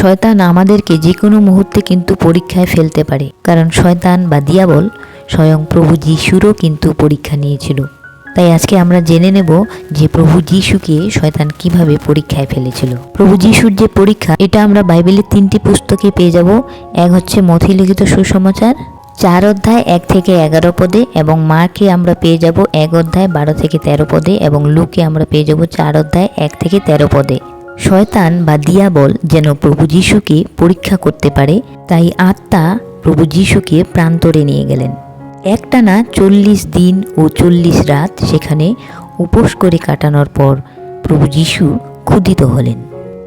শয়তান আমাদেরকে যে কোনো মুহূর্তে কিন্তু পরীক্ষায় ফেলতে পারে, কারণ শয়তান বা দিয়াবল স্বয়ং প্রভু যিশুরও কিন্তু পরীক্ষা নিয়েছিল। তাই আজকে আমরা জেনে নেব যে প্রভু যিশুকে শয়তান কীভাবে পরীক্ষায় ফেলেছিল। প্রভু যিশুর যে পরীক্ষা, এটা আমরা বাইবেলের তিনটি পুস্তকে পেয়ে যাব। এক হচ্ছে মথি লিখিত সুসমাচার, চার অধ্যায় এক থেকে এগারো পদে এবং মাকে আমরা পেয়ে যাব এক অধ্যায় বারো থেকে তেরো পদে এবং লুকে আমরা পেয়ে যাব চার অধ্যায় এক থেকে তেরো পদে। শয়তান বা দিয়াবল যেন প্রভু যিশুকে পরীক্ষা করতে পারে, তাই আত্মা প্রভু যিশুকে প্রান্তরে নিয়ে গেলেন। একটানা চল্লিশ দিন ও চল্লিশ রাত সেখানে উপোস করে কাটানোর পর প্রভু যিশু ক্ষুদিত হলেন।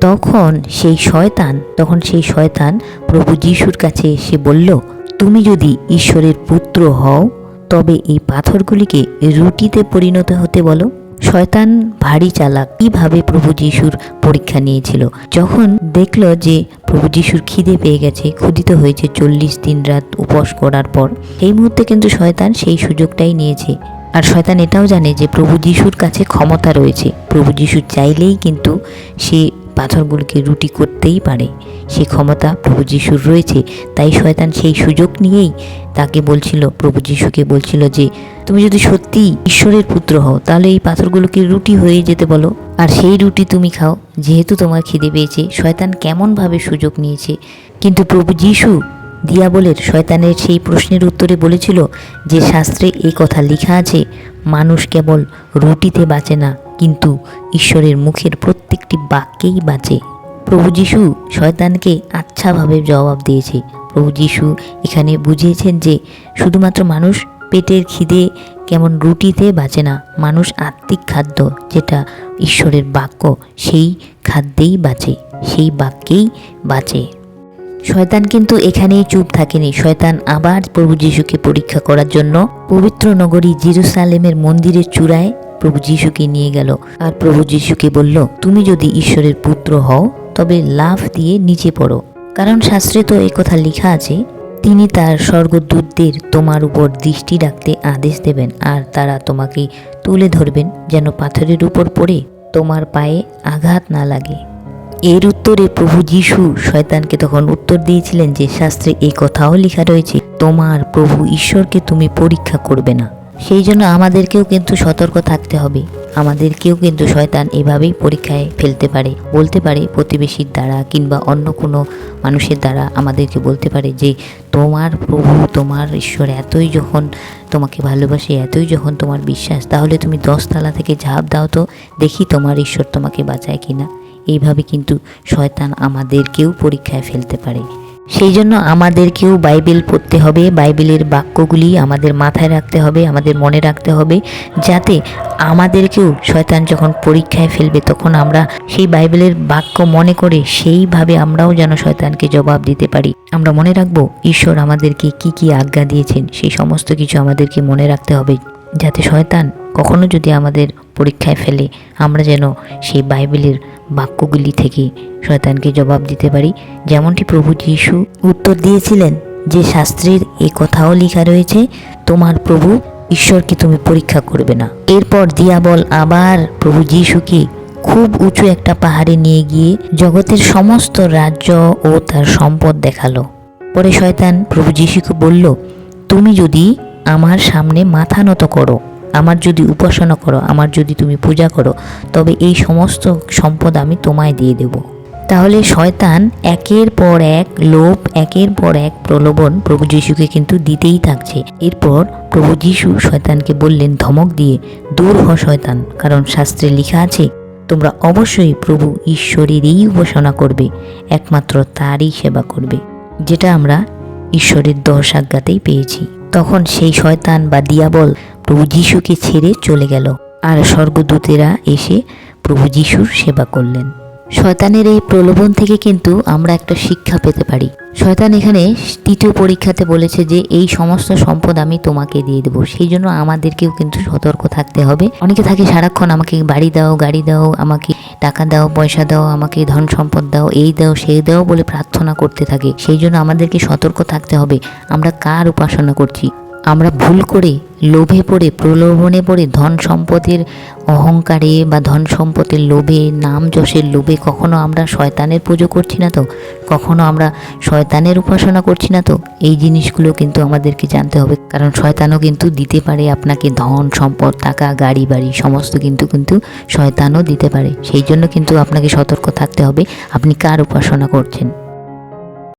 তখন সেই শয়তান, তখন সেই শয়তান প্রভু যিশুর কাছে এসে বলল, তুমি যদি ঈশ্বরের পুত্র হও, তবে এই পাথরগুলিকে রুটিতে পরিণত হতে বলো। শয়তান ভারী চালাক। কীভাবে প্রভু যিশুর পরীক্ষা নিয়েছিল? যখন দেখল যে প্রভু যিশুর খিদে পেয়ে গেছে ক্ষুদিত হয়েছে চল্লিশ দিন রাত উপোস করার পর সেই মুহূর্তে কিন্তু শয়তান সেই সুযোগটাই নিয়েছে। আর শয়তান এটাও জানে যে প্রভু যিশুর কাছে ক্ষমতা রয়েছে। প্রভু যিশু চাইলেই কিন্তু সে পাথরগুলোকে রুটি করতেই পারে। সে ক্ষমতা প্রভু যিশুর রয়েছে। তাই শয়তান সেই সুযোগ নিয়েই তাকে বলছিল, প্রভু যিশুকে বলছিল যে, তুমি যদি সত্যি ঈশ্বরের পুত্র হও, তাহলে এই পাথরগুলোকে রুটি হয়ে যেতে বলো। আর সেই রুটি তুমি খাও, যেহেতু তোমার খিদে পেয়েছে, শয়তান কেমনভাবে সুযোগ নিয়েছে? কিন্তু প্রভু যিশু দিয়াবলের শয়তানের সেই প্রশ্নের উত্তরে বলেছিল যে, শাস্ত্রে এই কথা লেখা আছে, মানুষ কেবল রুটিতে বাঁচে না, কিন্তু ঈশ্বরের মুখের প্রত্যেকটি বাক্যেই বাঁচে। প্রভু যিশু শয়তানকে আচ্ছাভাবে জবাব দিয়েছে। প্রভু যিশু এখানে বুঝিয়েছেন যে শুধুমাত্র মানুষ পেটের খিদে কেমন রুটিতে বাঁচে না, মানুষ আত্মিক খাদ্য যেটা ঈশ্বরের বাক্য, সেই খাদ্যেই বাঁচে, সেই বাক্যেই বাঁচে। শয়তান কিন্তু এখানেই চুপ থাকেনি। শয়তান আবার প্রভু যিশুকে পরীক্ষা করার জন্য পবিত্র নগরী জিরুসালেমের মন্দিরের চূড়ায় প্রভু যিশুকে নিয়ে গেল। আর প্রভু যিশুকে বলল, তুমি যদি ঈশ্বরের পুত্র হও, তবে লাফ দিয়ে নিচে পড়ো। কারণ শাস্ত্রে তো এই কথা লেখা আছে, তিনি তার স্বর্গদূতদের তোমার উপর দৃষ্টি রাখতে আদেশ দেবেন আর তারা তোমাকে তুলে ধরবেন যেন পাথরের উপর পড়ে তোমার পায়ে আঘাত না লাগে। এর উত্তরে প্রভু যিশু শয়তানকে তখন উত্তর দিয়েছিলেন যে শাস্ত্রে এই কথাও লেখা রয়েছে, তোমার প্রভু ঈশ্বরকে তুমি পরীক্ষা করবে না। সেই জন্য আমাদেরকেও কিন্তু সতর্ক থাকতে হবে। আমাদেরকেও কিন্তু শয়তান এভাবেই পরীক্ষায় ফেলতে পারে, বলতে পারে প্রতিবেশীর দ্বারা কিংবা অন্য কোনো মানুষের দ্বারা আমাদেরকে বলতে পারে যে, তোমার প্রভু, তোমার ঈশ্বর এতই যখন তোমাকে ভালোবাসে, এতই যখন তোমার বিশ্বাস, তাহলে তুমি দশতলা থেকে ঝাঁপ দাও তো, দেখি তোমার ঈশ্বর তোমাকে বাঁচায় কিনা। এইভাবে কিন্তু শয়তান আমাদেরকেও পরীক্ষায় ফেলতে পারে। সেই জন্য আমাদেরকেও বাইবেল পড়তে হবে, বাইবেলের বাক্যগুলি আমাদের মাথায় রাখতে হবে, আমাদের মনে রাখতে হবে, যাতে আমাদেরকেও শয়তান যখন পরীক্ষায় ফেলবে তখন আমরা সেই বাইবেলের বাক্য মনে করে সেইভাবে আমরাও যেন শয়তানকে জবাব দিতে পারি। আমরা মনে রাখব, ঈশ্বর আমাদেরকে কি কি আজ্ঞা দিয়েছেন, সেই সমস্ত কিছু আমাদেরকে মনে রাখতে হবে, যাতে শয়তান কখনো যদি আমাদের পরীক্ষায় ফেলে, আমরা যেন সেই বাইবেলের বাক্যগুলি থেকে শয়তানকে জবাব দিতে পারি। যেমনটি প্রভু যিশু উত্তর দিয়েছিলেন যে শাস্ত্রের এ কথাও লেখা রয়েছে, তোমার প্রভু ঈশ্বরকে তুমি পরীক্ষা করবে না। এরপর দিয়াবল আবার প্রভু যিশুকে খুব উঁচু একটা পাহাড়ে নিয়ে গিয়ে জগতের সমস্ত রাজ্য ও তার সম্পদ দেখাল। পরে শয়তান প্রভু যিশুকে বলল, তুমি যদি আমার সামনে মাথা নত করো আমার যদি উপাসনা করো, আমার যদি তুমি পূজা করো, তবে এই সমস্ত সম্পদ আমি তোমায় দিয়ে দেব। তাহলে শয়তান একের পর এক লোভ, একের পর এক প্রলোভন প্রভু যিশুকে কিন্তু দিতেই থাকছে। এরপর প্রভু যিশু শয়তানকে বললেন, ধমক দিয়ে দূর হ শয়তান, কারণ শাস্ত্রে লেখা আছে, তোমরা অবশ্যই প্রভু ঈশ্বরেরই উপাসনা করবে, একমাত্র তারই সেবা করবে। যেটা আমরা ঈশ্বরের দশ আজ্ঞাতেই পেয়েছি। তখন সেই শয়তান বা দিয়াবল প্রভু যিশুকে ছেড়ে চলে গেল। আর স্বর্গদূতেরা এসে প্রভু যিশুর সেবা করলেন। শয়তানের এই প্রলোভন থেকে কিন্তু আমরা একটা শিক্ষা পেতে পারি। শয়তান এখানে তৃতীয় পরীক্ষাতে বলেছে যে, এই সমস্ত সম্পদ আমি তোমাকে দিয়ে দেবো। সেই জন্য আমাদেরকেও কিন্তু সতর্ক থাকতে হবে। অনেকে থাকে, সারাক্ষণ আমাকে বাড়ি দাও, গাড়ি দাও, আমাকে টাকা দাও, পয়সা দাও, আমাকে ধন সম্পদ দাও, এই দাও, সেই দাও বলে প্রার্থনা করতে থাকে। সেই জন্য আমাদেরকে সতর্ক থাকতে হবে। আমরা কার উপাসনা করছি? আমরা ভুল করে লোভে পড়ে, প্রলোভনে পড়ে ধন সম্পদের অহংকারে বা ধন সম্পদের লোভে, নাম যশের লোভে কখনো আমরা শয়তানের পুজো করছি না তো? কখনো আমরা শয়তানের উপাসনা করছি না তো? এই জিনিসগুলো কিন্তু আমাদেরকে জানতে হবে। কারণ শয়তানও কিন্তু দিতে পারে আপনাকে ধন, সম্পদ, টাকা, গাড়ি, বাড়ি, সমস্ত কিন্তু কিন্তু শয়তানও দিতে পারে। সেই জন্য কিন্তু আপনাকে সতর্ক থাকতে হবে। আপনি কার উপাসনা করছেন?